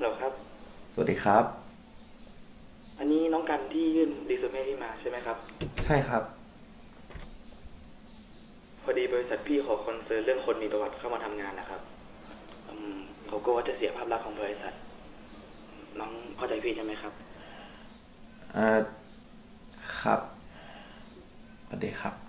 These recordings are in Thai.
ฮัลโหลครับ สวัสดีครับ อันนี้น้องกันที่ยื่นรีสูเม่ที่มาใช่ไหมครับ ใช่ครับ พอดีบริษัทพี่ขอคอนเซิร์นเรื่องคนมีประวัติเข้ามาทำงานนะครับอืมเขากลัวว่าจะเสียภาพลักษณ์ของบริษัท น้องเข้าใจพี่ใช่ไหมครับอ่าครับสวัสดีครับ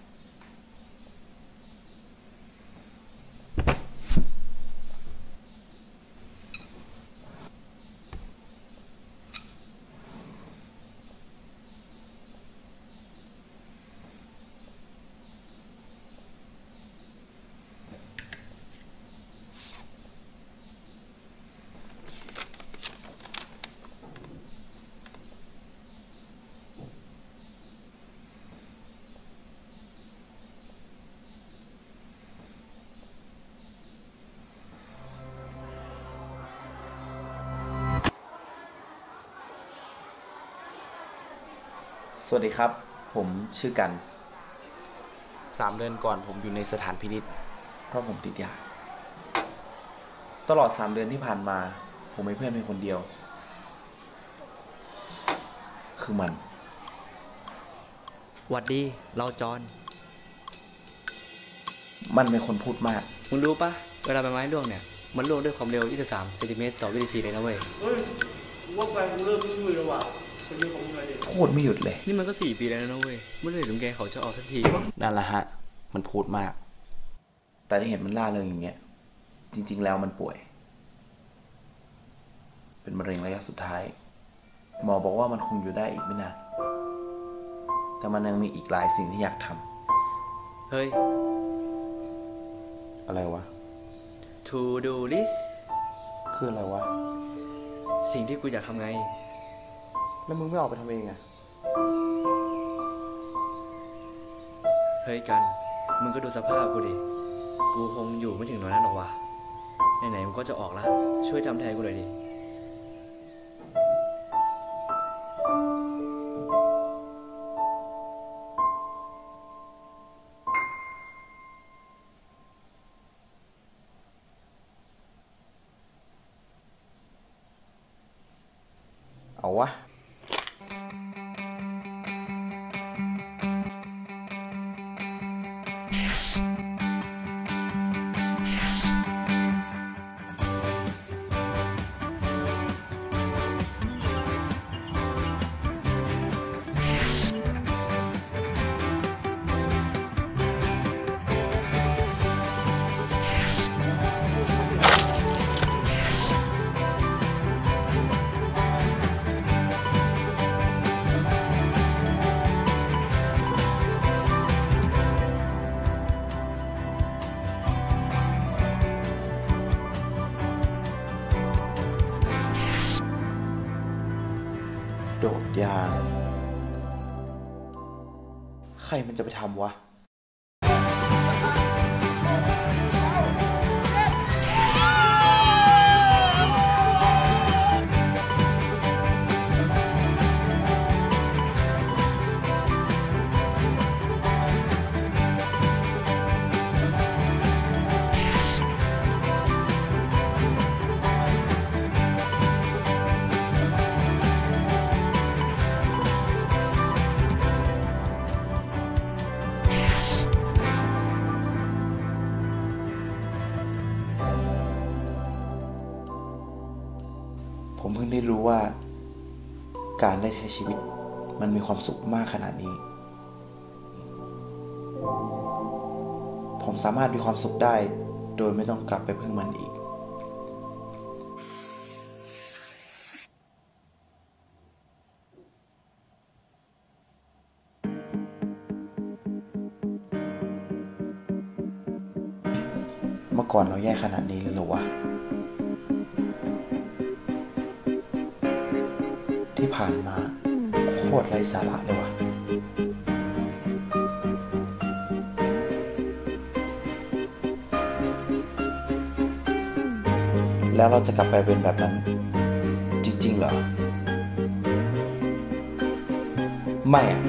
สวัสดีครับ ผมชื่อกันสามเดือนก่อนผมอยู่ในสถานพินิษเพราะผมติดยา ตลอดสามเดือนที่ผ่านมา ผมมีเพื่อนเพียงคนเดียว คือมัน หวัดดี เราจอน มันเป็นคนพูดมาก มึงรู้ปะเวลาใบไม้ร่วงเนี่ย มันร่วงด้วยความเร็ว 23เซนติเมตรต่อวินาทีเลยนะเว้ย เฮ้ยกูว่าแฟนกูเริ่มยุ่ยแล้วว่ะเป็นเรื่องของมึง เลยดิพูดไม่หยุดเลย นี่มันก็4ปีแล้วนะเว้ยเมื่อไหร่ถึงแกเขาจะออกสักทีวะนั่นแหละฮะ มันพูดมาก แต่ที่เห็นมันล่าเริงอย่างเงี้ย จริง ๆ แล้วมันป่วย เป็นมะเร็งระยะสุดท้าย หมอบอกว่ามันคงอยู่ได้อีกไม่นาน แต่มันยังมีอีกหลายสิ่งที่อยากทำเฮ้ย อะไรวะ to do list คืออะไรวะ สิ่งที่กูอยากทำไง แล้วมึงไม่ออกไปทำเองอะเฮ้ยกัน มึงก็ดูสภาพกูดิ กูคงอยู่ไม่ถึงน้อยนั้นหรอกวะไหนๆมึงก็จะออกแล้วช่วยทำแทนกูหน่อยดิเอาวะ ยาง ใครมันจะไปทำวะ ผมเพิ่งได้รู้ว่า การได้ใช้ชีวิตมันมีความสุขมากขนาดนี้ ผมสามารถมีความสุขได้ โดยไม่ต้องกลับไปพึ่งมันอีก เมื่อก่อนเราแย่ขนาดนี้เลยหรอวะ ที่ผ่านมา โคตรไร้สาระเลยวะแล้วเราจะกลับไปเป็นแบบนั้น จริง ๆ เหรอ ไม่อะ